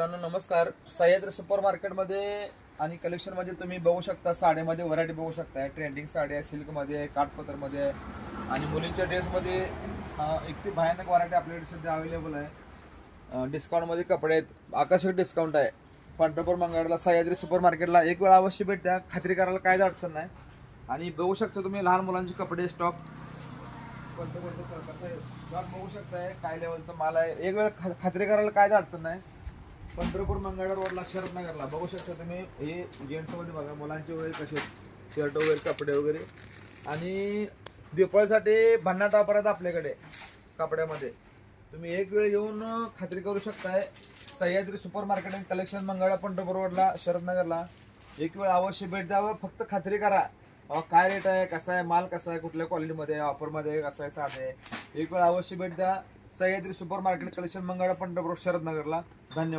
मित्रांनो नमस्कार. सह्याद्री सुपर मार्केटमध्ये आणि कलेक्शनमध्ये तुम्ही बघू शकता साड्यामध्ये व्हरायटी बघू शकता. ट्रेंडिंग साडी आहे सिल्कमध्ये आहे काठपत्रमध्ये आहे आणि मुलींच्या ड्रेसमध्ये एक ती भयानक व्हरायटी आपल्याकडे सध्या अवेलेबल आहे. डिस्काउंटमध्ये कपडे आहेत. आकर्षक डिस्काउंट आहे. पंढरपूर मंगळला सह्याद्री सुपर मार्केटला एक वेळा अवश्य भेट द्या. खात्री करायला काहीच अडचण नाही. आणि बघू शकता तुम्ही लहान मुलांचे कपडे स्टॉक कोणतं कोणतं कसं आहे स्टॉक बघू शकताय. काय लेवलचा माल आहे. एक वेळ खा- खात्री करायला काहीच अडचण नाही. पंढरपूर मंगळवार रोडला शरदनगरला बघू शकता तुम्ही हे जेंट्समध्ये बघा मुलांचे वगैरे कसे शर्ट वगैरे कपडे वगैरे. आणि दिपाळीसाठी भन्नाट ऑफर आहेत आपल्याकडे कपड्यामध्ये. तुम्ही एक वेळ येऊन खात्री करू शकताय सह्याद्री सुपर मार्केट आणि कलेक्शन मंगळा पंढरपूर रोडला शरदनगरला. एक वेळ अवश्य भेट द्यावं फक्त खात्री करा. काय रेट आहे कसा आहे माल कसा आहे कुठल्या क्वालिटीमध्ये आहे ऑफरमध्ये आहे कसा आहे साधे आहे. एक वेळ अवश्य भेट द्या. सह्याद्री सुपर मार्केट कलेक्शन मंगळा पंढरपूर शरदनगरला. धन्यवाद.